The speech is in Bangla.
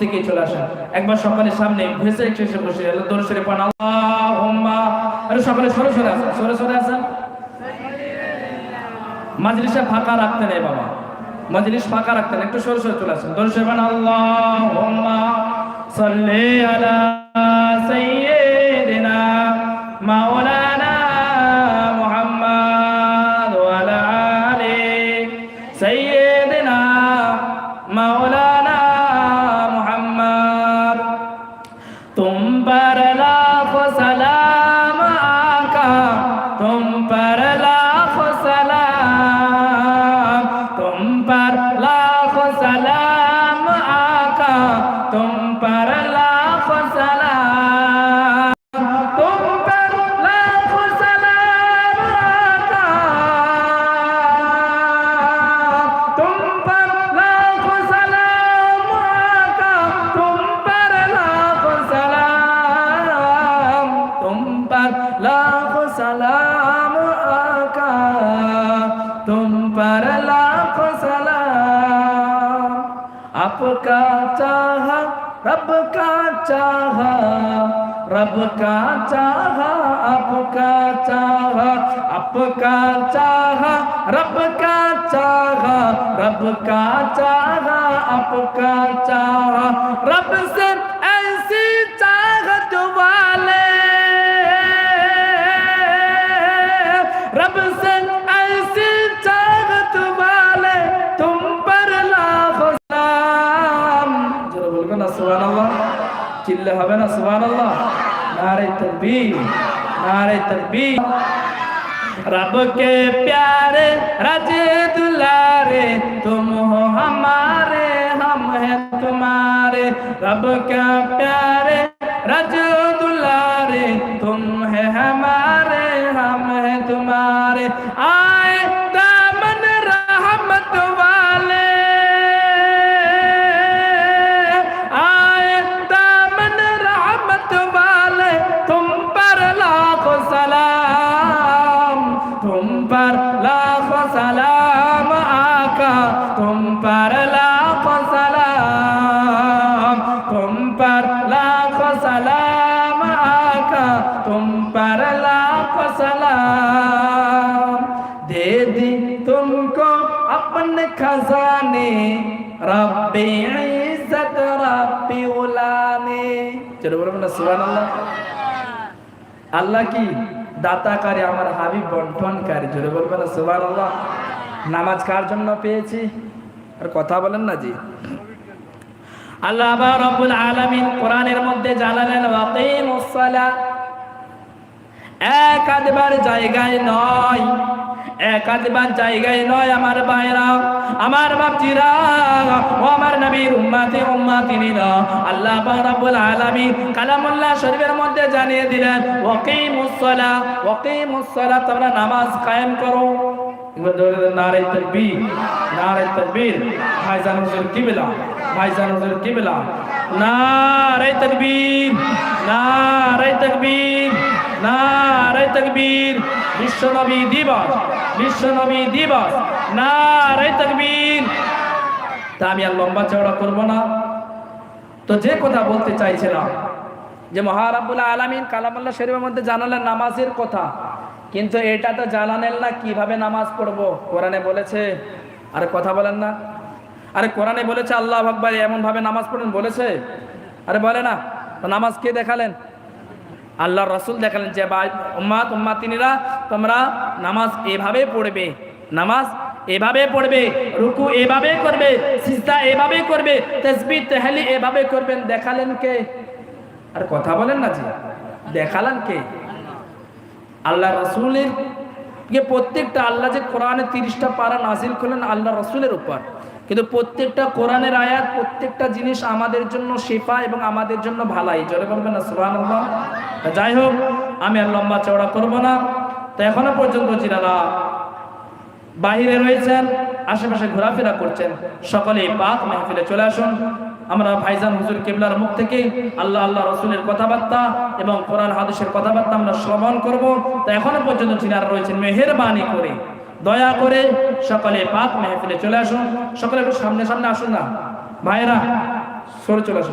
থেকে চলে আসেন। একবার সকালের সামনে ভেসে এসে বসে দৌড় সরে পান আল্লাহুম্মা আরে সকালে সরে সরে আসেন, সরে সরে আসেন। মাজলিসে ফাঁকা রাখতে নেই বাবা। মজলিস ফাঁকা রাখতেন একটু সরে সরে চলে আসেন। দোল সরে পান আল্লাহুম্মা সাল্লি আলা লাখো সালাম, তুম পর লাখো সালাম আকা, তুম পর লাখো সালাম, তুম পর লাখো সালাম আকা, তুম পর লাখো সালাম আকা, তুম পর লাখো সালাম, তুম পর লাখো সালাম पर लाख आपका चाहा, रब का चाहा, रब का चाहा, आपका चाहा आपका चाहा, रब का चाहा, रब का चाहा, आपका चाहा, रब से बोलबे ना सुभान अल्लाह चिल्ले হবে না সুবহান আল্লাহ নারে তাকবীর নারে তাকবীর रब के प्यारे राजे दुलारे तुम हो हमारे हम हैं तुम्हारे रब के प्यारे তুম পর লাফ সালাম আকা তুম পর লাফ সালাম তুম পর লাফ সালাম আকা তুম পর লাফ সালাম দে দি তুমকো আপন খজানে রব্বে ইজ্জত রব্বে উলামে চলো বলবেন না সুবহানাল্লাহ আল্লাহ কি দাতাকারী আমার হাবিব বন্টনকারী। জোরে বলবেন না সুবান নামাজ কার জন্য পেয়েছি? আর কথা বলেন না জি। আল্লাহ রব্বুল আলামিন কোরআনের মধ্যে জানালেন ওয়াকিমুস সালাহ। এক আধবার জায়গায় নয় এক আধবার জায়গায় নয় আমার ভাইরা আমার বাপজিরা ও আমার নবীর উম্মাতে উম্মাতিনিরা। আল্লাহ পাক রব্বুল আলামিন কালামুল্লাহ শরীফের মধ্যে জানিয়ে দিলেন, ওয়াকিমুস সালাহ ওয়াকিমুস সালাহ, তোমরা নামাজ কায়েম করো। নারে তাকবীর নারে তাকবীর। ভাইজান হুজুর কিবলা, ভাইজান হুজুর কিবলা। নারে তাকবীর নারে তাকবীর। নারে তাকবীর, বিশ্বনবী দিবস বিশ্বনবী দিবস নারে তাকবীর। তা আমি আর লম্বা চওড়া করব না। তো যে কথা বলতে চাইছিলাম, যে মহারাবুল আলামিন কালামাল্লাহ শরীফের মধ্যে জানালেন নামাজের কথা, কিন্তু এটা তো জানালেন না, কীভাবে নামাজ পড়ব? কোরআনে বলেছে, আরে কথা বলেন না। আরে কোরআনে বলেছে, আল্লাহ আকবার এমন ভাবে নামাজ পড়েন বলেছে? আরে বলে না নামাজ কে দেখালেন? আল্লাহ রসুল দেখালেন যে, ভাই, উম্মাত, উম্মাতিনীরা, তোমরা নামাজ এভাবে পড়বে, নামাজ এভাবে পড়বে, রুকু এভাবে করবে, সিজদা এভাবে করবে, তসবিহ তেহালি এভাবে করবেন। দেখালেন কে? আর কথা বলেন না জি। দেখালেন কে? আল্লাহ রসুলের, যে প্রত্যেকটা আল্লাহ যে কোরআনে তিরিশটা পারা নাজিল করলেন আল্লাহ রসুলের উপর। কিন্তু প্রত্যেকটা কোরআনের আয়াত, প্রত্যেকটা জিনিস আমাদের জন্য শেফা এবং আমাদের জন্য ভালাই। জলে বলবেন না সুহান যাই হোক, আমি আর লম্বা চওড়া করব না। তো এখনও পর্যন্ত জিনারা বাহিরে রয়েছেন, আশেপাশে ঘোরাফেরা করছেন সকলে পাক মেহফিলে চলে আসুন। আমরা ভাইজান হুজুর কেবলার মুখ থেকে আল্লাহ আল্লাহ রসুলের কথাবার্তা এবং কোরআন হাদিসের কথাবার্তা আমরা শ্রবণ করব। তো এখনও পর্যন্ত যিনারা রয়েছেন, মেহেরবানি করে দয়া করে সকালে পাক মেহফিলে চলে আসুন। সকালে একটু সামনে সামনে আসুন না। ভাইরা সরে চলে আসুন।